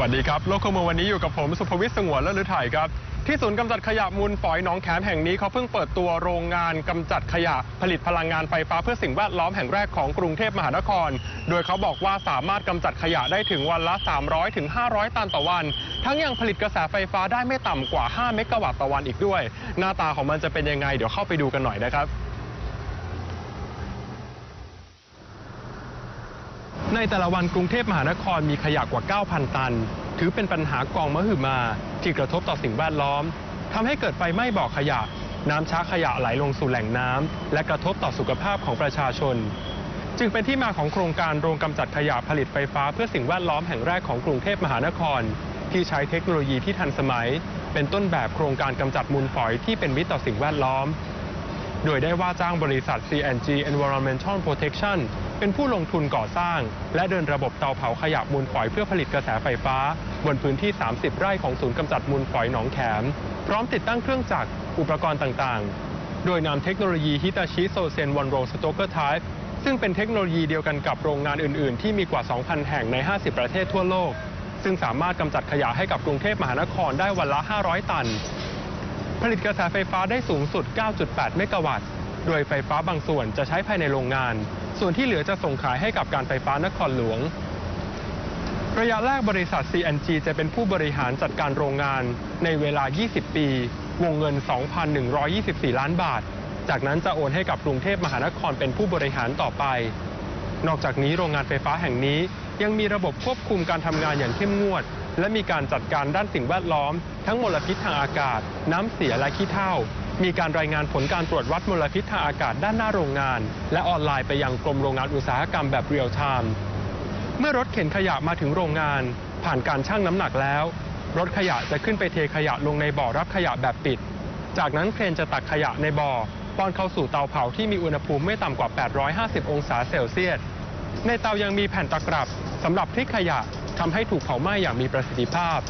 วัสดีครับ โลกข้อมูลวันนี้อยู่กับผมสุภวิทย์สงวนและฤทัยครับ ที่ศูนย์กำจัดขยะมูลฝอยหนองแขมแห่งนี้เขาเพิ่งเปิดตัวโรงงานกำจัดขยะผลิตพลังงานไฟฟ้าเพื่อสิ่งแวดล้อมแห่งแรกของกรุงเทพมหานคร โดยเขาบอกว่าสามารถกำจัดขยะได้ถึงวันละ 300ถึง500ตันต่อวัน ทั้งยังผลิตกระแสไฟฟ้าได้ไม่ต่ำกว่า 5 เมกะวัตต์ต่อวันอีกด้วย หน้าตาของมันจะเป็นยังไงเดี๋ยวเข้าไปดูกันหน่อยนะครับ ในแต่ละวันกรุงเทพมหานครมีขยะกว่า 9,000 ตัน ถือเป็นปัญหากองมหึมา ที่กระทบต่อสิ่งแวดล้อมทำให้เกิดไฟไหม้บ่อขยะ น้ำช้าขยะไหลลงสู่แหล่งน้ำและกระทบต่อสุขภาพของประชาชน จึงเป็นที่มาของโครงการโรงกำจัดขยะผลิตไฟฟ้าเพื่อสิ่งแวดล้อมแห่งแรกของกรุงเทพมหานคร ที่ใช้เทคโนโลยีที่ทันสมัย เป็นต้นแบบโครงการกำจัดมูลฝอยที่เป็นมิตรต่อสิ่งแวดล้อม โดยได้ว่าจ้างบริษัท CNG Environmental Protection เป็นผู้ลงทุนก่อสร้าง และเดินระบบเตาเผาขยะมูลฝอยเพื่อผลิตกระแสไฟฟ้า บนพื้นที่ 30 ไร่ของศูนย์กำจัดมูลฝอยหนองแขม พร้อมติดตั้งเครื่องจักรอุปกรณ์ต่างๆ โดยนำเทคโนโลยี Hitachi Sosen One Row Stoker Type ซึ่งเป็นเทคโนโลยีเดียวกันกับโรงงานอื่น ๆ ที่มีกว่า 2,000 แห่งใน 50 ประเทศทั่วโลก ซึ่งสามารถกำจัดขยะให้กับกรุงเทพมหานครได้วันละ 500 ตัน ผลิตกระแสไฟฟ้าได้สูงสุด 9.8 เมกะวัตต์ โดยไฟฟ้าบางส่วนจะใช้ภายในโรงงาน ส่วนที่เหลือจะส่งขายให้กับการไฟฟ้านครหลวง ระยะแรกบริษัท CNG จะเป็นผู้บริหารจัดการโรงงานในเวลา 20 ปี วงเงิน 2,124 ล้านบาท จากนั้นจะโอนให้กับกรุงเทพมหานครเป็นผู้บริหารต่อไป นอกจากนี้โรงงานไฟฟ้าแห่งนี้ยังมีระบบควบคุมการทำงานอย่างเข้มงวด และมีการจัดการด้านสิ่งแวดล้อม ทั้งมลพิษทางอากาศ น้ำเสียและขี้เถ้า มีการรายงานผลการตรวจวัดมลพิษทางอากาศด้านหน้าโรงงาน และออนไลน์ไปยังกรมโรงงานอุตสาหกรรมแบบเรียลไทม์เมื่อรถเข็นขยะมาถึงโรงงาน ผ่านการชั่งน้ำหนักแล้ว รถขยะจะขึ้นไปเทขยะลงในบ่อรับขยะแบบปิด จากนั้นเครนจะตักขยะในบ่อป้อนเข้าสู่เตาเผาที่มีอุณหภูมิไม่ต่ำกว่า 850 องศาเซลเซียส ในเตายังมีแผ่นตะกรับสำหรับพลิกขยะทำให้ถูกเผาไหม้อย่างมีประสิทธิภาพ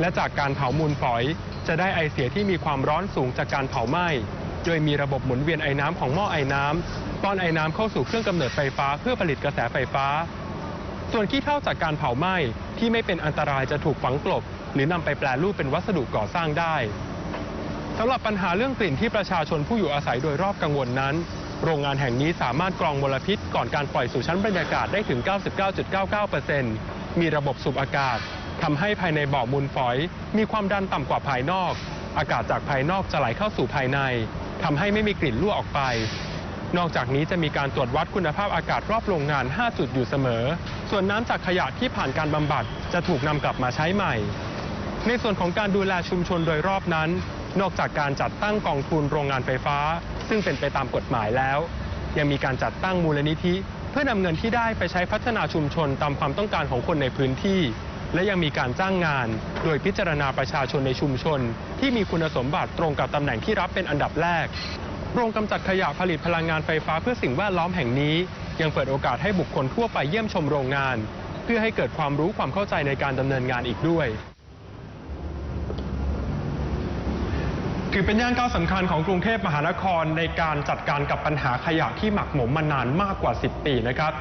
และจากการเผามูลฝอย จะได้ไอเสียที่มีความร้อนสูงจากการเผาไหม้โดยมีระบบหมุนเวียนไอน้ำของหม้อไอน้ำป้อนไอน้ำเข้าสู่เครื่องกำเนิดไฟฟ้าเพื่อผลิตกระแสไฟฟ้า ส่วนขี้เถ้าจากการเผาไหม้ที่ไม่เป็นอันตรายจะถูกฝังกลบ หรือนำไปแปลรูปเป็นวัสดุก่อสร้างได้สำหรับปัญหาเรื่องกลิ่นที่ประชาชนผู้อยู่อาศัยโดยรอบกังวลนั้น โรงงานแห่งนี้สามารถกรองมลพิษก่อนการปล่อยสู่ชั้นบรรยากาศได้ถึง 99.99%มีระบบสูบอากาศ ทำให้ภายในบ่อมูลฝอย มีความดันต่ำกว่าภายนอก อากาศจากภายนอกจะไหลเข้าสู่ภายในทำให้ไม่มีกลิ่นรั่วออกไป นอกจากนี้จะมีการตรวจวัดคุณภาพอากาศรอบโรงงาน 5 จุดอยู่เสมอ ส่วนน้ำจากขยะที่ผ่านการบำบัดจะถูกนำกลับมาใช้ใหม่ ในส่วนของการดูแลชุมชนโดยรอบนั้น นอกจากการจัดตั้งกองทุนโรงงานไฟฟ้า ซึ่งเป็นไปตามกฎหมายแล้ว ยังมีการจัดตั้งมูลนิธิ เพื่อนำเงินที่ได้ไปใช้พัฒนาชุมชนตามความต้องการของคนในพื้นที่ และยังมีการจ้างงาน โดยพิจารณาประชาชนในชุมชน ที่มีคุณสมบัติตรงกับตำแหน่งที่รับเป็นอันดับแรกโรงกำจัดขยะผลิตพลังงานไฟฟ้าเพื่อสิ่งแวดล้อมแห่งนี้ ยังเปิดโอกาสให้บุคคลทั่วไปเยี่ยมชมโรงงาน เพื่อให้เกิดความรู้ความเข้าใจในการดำเนินงานอีกด้วย ถือเป็นย่านก้าวสำคัญของกรุงเทพมหานครในการจัดการกับปัญหาขยะที่หมักหมมมานานมากกว่า 10 ปีนะครับ